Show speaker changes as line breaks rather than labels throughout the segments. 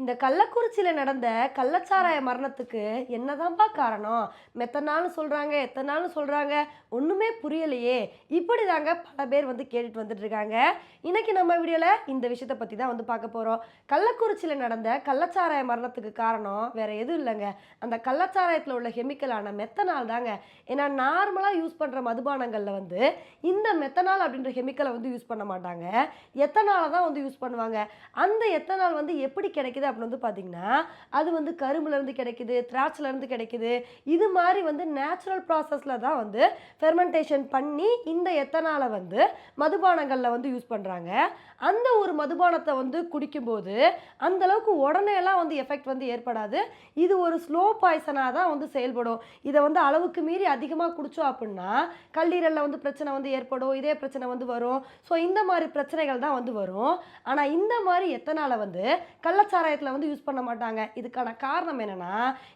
இந்த கள்ளக்குறிச்சியில் நடந்த கள்ளச்சாராய மரணத்துக்கு என்னதான்ப்பா காரணம்? மெத்தனாலும் சொல்கிறாங்க எத்தனாலும் சொல்கிறாங்க ஒன்றுமே புரியலையே. இப்படி தாங்க பல பேர் வந்து கேட்டுட்டு வந்துட்டுருக்காங்க. இன்றைக்கி நம்ம வீடியோவில் இந்த விஷயத்தை பற்றி தான் வந்து பார்க்க போகிறோம் கள்ளக்குறிச்சியில் நடந்த கள்ளச்சாராய மரணத்துக்கு காரணம் வேறு எதுவும் இல்லைங்க. அந்த கள்ளச்சாராயத்தில் உள்ள கெமிக்கலான மெத்தனால் தாங்க. ஏன்னா நார்மலாக யூஸ் பண்ணுற மதுபானங்களில் வந்து இந்த மெத்தனால் அப்படின்ற கெமிக்கலை வந்து யூஸ் பண்ண மாட்டாங்க. எத்தனால தான் வந்து யூஸ் பண்ணுவாங்க. அந்த எத்தனால் வந்து எப்படி கிடைக்குது அப்படின்னு வந்து பார்த்தீங்கன்னா அது வந்து கரும்புலேருந்து கிடைக்குது திராட்சைலேருந்து கிடைக்குது. இது மாதிரி வந்து நேச்சுரல் ப்ராசஸில் தான் வந்து ஃபெர்மெண்டேஷன் பண்ணி இந்த எத்தனாலை வந்து மதுபானங்களில் வந்து யூஸ் பண்ணுறாங்க அந்த ஒரு மதுபானத்தை வந்து குடிக்கும்போது அந்த அளவுக்கு உடனேலாம் வந்து எஃபெக்ட் வந்து ஏற்படாது. இது ஒரு ஸ்லோ பாய்சனாக தான் வந்து செயல்படும். இதை வந்து அளவுக்கு மீறி அதிகமாக குடித்தோம் அப்படின்னா கல்லீரலில் வந்து பிரச்சனை வந்து ஏற்படும் இதே பிரச்சனை வந்து வரும். ஸோ இந்த மாதிரி பிரச்சனைகள் தான் வந்து வரும். ஆனால் இந்த மாதிரி எத்தனாலை வந்து கள்ளச்சாராயத்தில் வந்து யூஸ் பண்ண மாட்டாங்க. இதுக்கான காரணம் என்னென்னா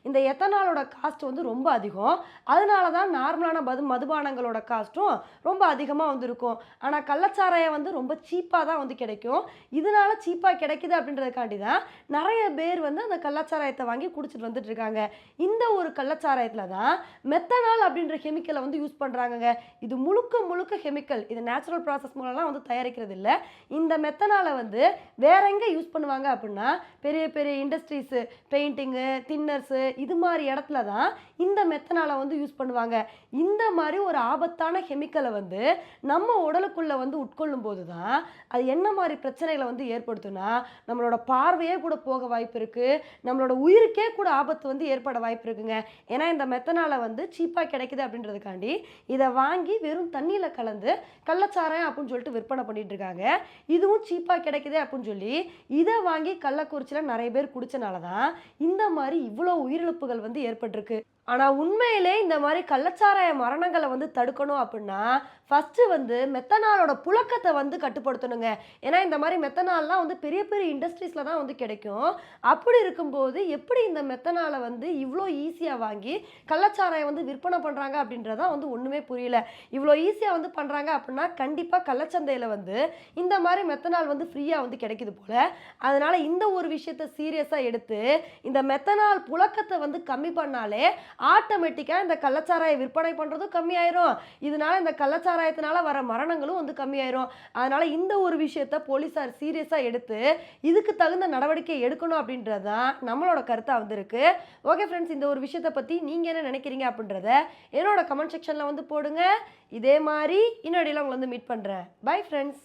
இந்த எத்தனாலோட காஸ்ட் வந்து ரொம்ப அதிகம். அதனால தான் நார்மலான மது மதுபானங்களோட காஸ்ட்டும் ரொம்ப அதிகமாக வந்து இருக்கும் ஆனால் கள்ளச்சாராயம் வந்து ரொம்ப சீப்பாக தான் வந்து கிடைக்கும். இதனால சீப்பாக கிடைக்குது அப்படின்றதுக்காண்டி தான் நிறைய பேர் வந்து அந்த கள்ளச்சாராயத்தை வாங்கி குடிச்சிட்டு வந்துட்டு இருக்காங்க. இந்த ஒரு கள்ளச்சாராயத்தில் தான் மெத்தனால் அப்படின்ற கெமிக்கலை வந்து யூஸ் பண்ணுறாங்கங்க இது முழுக்க முழுக்க கெமிக்கல் இது நேச்சுரல் ப்ராசஸ் மூலம்லாம் வந்து தயாரிக்கிறது இல்லை இந்த மெத்தனாலை வந்து வேற எங்கே யூஸ் பண்ணுவாங்க அப்படின்னா பெரிய பெரிய இண்டஸ்ட்ரீஸு பெயிண்டிங்கு தின்னர்ஸு இது மாதிரி இடத்துல தான் இந்த மெத்தனாலை வந்து யூஸ் பண்ணுவாங்க. இந்த மாதிரி ஒரு ஆபத்தான கெமிக்கலை வந்து நம்ம உடலுக்குள்ளே வந்து உட்கொள்ளும் போது தான் அது என்ன மாதிரி பிரச்சனைகளை வந்து ஏற்படுத்துனா நம்மளோட பார்வையே கூட போக வாய்ப்பு இருக்குது நம்மளோட உயிருக்கே கூட ஆபத்து வந்து ஏற்பட வாய்ப்பு இருக்குங்க. ஏன்னா இந்த மெத்தனால வந்து சீப்பாக கிடைக்குது அப்படின்றதுக்காண்டி இதை வாங்கி வெறும் தண்ணியில் கலந்து கள்ளச்சாராயம் அப்படின்னு சொல்லிட்டு விற்பனை பண்ணிட்டு இருக்காங்க. இதுவும் சீப்பாக கிடைக்குது அப்படின்னு சொல்லி இதை வாங்கி கள்ளக்குறிச்சி கள்ளக்குறிச்சியில் நிறைய பேர் குடிச்சனால தான் இந்த மாதிரி இவ்வளோ உயிரிழப்புகள் வந்து ஏற்பட்டிருக்கு. ஆனால் உண்மையிலே இந்த மாதிரி கள்ளச்சாராய மரணங்களை வந்து தடுக்கணும் அப்படின்னா ஃபஸ்ட்டு வந்து மெத்தனாலோட புழக்கத்தை வந்து கட்டுப்படுத்தணுங்க. ஏன்னா இந்த மாதிரி மெத்தனால்லாம் வந்து பெரிய பெரிய இண்டஸ்ட்ரீஸில் தான் வந்து கிடைக்கும். அப்படி இருக்கும்போது எப்படி இந்த மெத்தனாலை வந்து இவ்வளோ ஈஸியாக வாங்கி கள்ளச்சாராயம் வந்து விற்பனை பண்ணுறாங்க அப்படின்றதான் வந்து ஒன்றுமே புரியல. இவ்வளோ ஈஸியாக வந்து பண்ணுறாங்க அப்படின்னா கண்டிப்பாக கள்ளச்சந்தையில் வந்து இந்த மாதிரி மெத்தனால் வந்து ஃப்ரீயாக வந்து கிடைக்குது போல். அதனால் இந்த ஒரு விஷயத்தை சீரியஸாக எடுத்து இந்த மெத்தனால் புழக்கத்தை வந்து கம்மி பண்ணாலே ஆட்டோமேட்டிக்காக இந்த கள்ளச்சாராய விற்பனை பண்ணுறதும் கம்மியாயிரும். இதனால இந்த கள்ளச்சாராயத்தினால வர மரணங்களும் வந்து கம்மியாயிரும். அதனால இந்த ஒரு விஷயத்த போலீஸார் சீரியஸாக எடுத்து இதுக்கு தகுந்த நடவடிக்கை எடுக்கணும் அப்படின்றது தான் நம்மளோட கருத்தாக வந்திருக்கு. ஓகே ஃப்ரெண்ட்ஸ் இந்த ஒரு விஷயத்தை பற்றி நீங்கள் என்ன நினைக்கிறீங்க அப்படின்றத என்னோட கமெண்ட் செக்ஷனில் வந்து போடுங்க. இதே மாதிரி இன்னொடியில் உங்களை வந்து மீட் பண்ணுறேன் பை ஃப்ரெண்ட்ஸ்